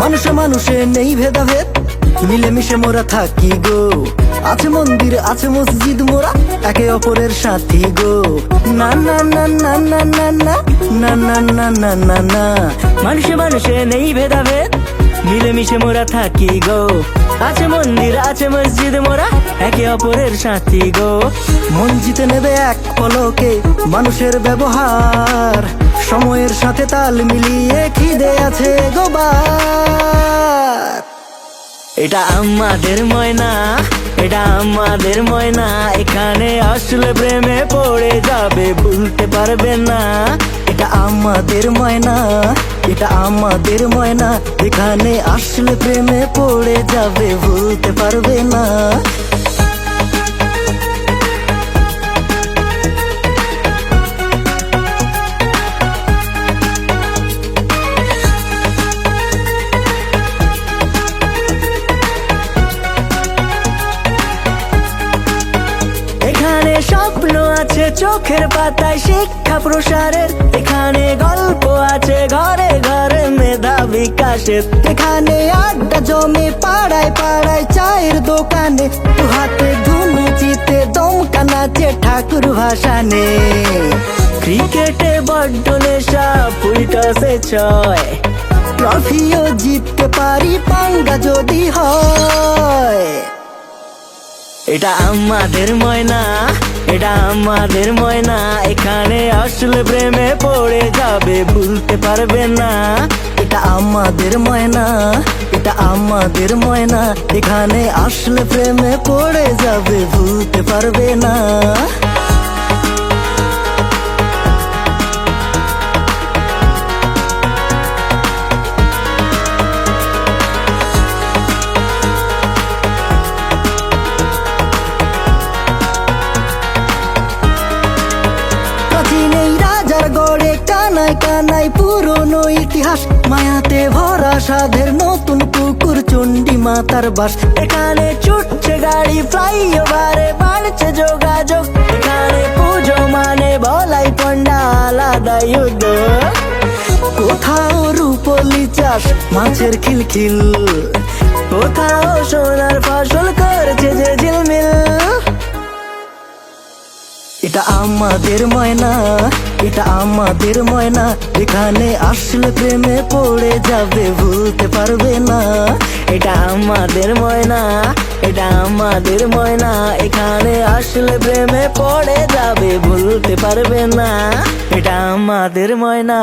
মানুষে মানুষে নেই ভেদাভেদ, মিলেমিশে মোরা থাকি গো। আছে মন্দির, আছে মসজিদ মোরা, একে অপরের সাথী গো। না না না না না না না। না না না না না না। মানুষে মানুষে নেই ভেদাভেদ। মিলেমিশে মোরা থাকি গো। আছে মন্দির, আছে মসজিদ মোরা, একে অপরের সাথী গো। মন জিতে নেবে এক পলকে মানুষের ব্যবহার। সময়ের সাথে তাল মিলিয়ে খিদে আছে গোবার এটা আমাদের ময়না, এটা আমাদের ময়না। এখানে আসলে প্রেমে পড়ে যাবে, ভুলতে পারবে না। এটা আমাদের ময়না এটা আমাদের ময়না। এখানে আসলে প্রেমে পড়ে যাবে ভুলতে পারবে না। আছে চোখের পাতায় শিক্ষা প্রসারের। এখানে গল্প আছে ঘরে ঘরে, মেধা বিকাশের। এখানে আড্ডা জমে পাড়ায় পাড়ায় চায়ের দোকানে। হাতে ধুনু চিতে দমকা নাচে ঠাকুর ভাসানে। ক্রিকেটে বড্ড নেশা ফুলটাসে ছয়। ট্রফিও জিততে পারি পাঙ্গা যদি হয়। এটা আমাদের ময়না। এটা আমাদের ময়না। এখানে আসলে প্রেমে পড়ে যাবে, ভুলতে পারবে না। এটা আমাদের ময়না, এটা আমাদের ময়না। এখানে আসলে প্রেমে পড়ে যাবে, ভুলতে পারবে না। গড়ে কানায় কানায় পুরনো ইতিহাস। মায়াতে ভরা সাধের নতুন পুকুর চণ্ডী মাতার বাস। এখানে ছুটছে গাড়ি, ফ্লাইওভারে বাড়ছে যোগাযোগ। এখানে পুজো মানে বলাই পণ্ডা আলাদা কোথাও রূপলি চাষ মাছের খিলখিল। কোথাও সোনার ফসল করছে যে ঝিলমিল। এটা আমাদের ময়না। এটা আমাদের ময়না, এখানে আসলে প্রেমে পড়ে যাবে, ভুলতে পারবে না। এটা আমাদের ময়না, এটা আমাদের ময়না, এখানে আসলে প্রেমে পড়ে যাবে, ভুলতে পারবে না। এটা আমাদের ময়না।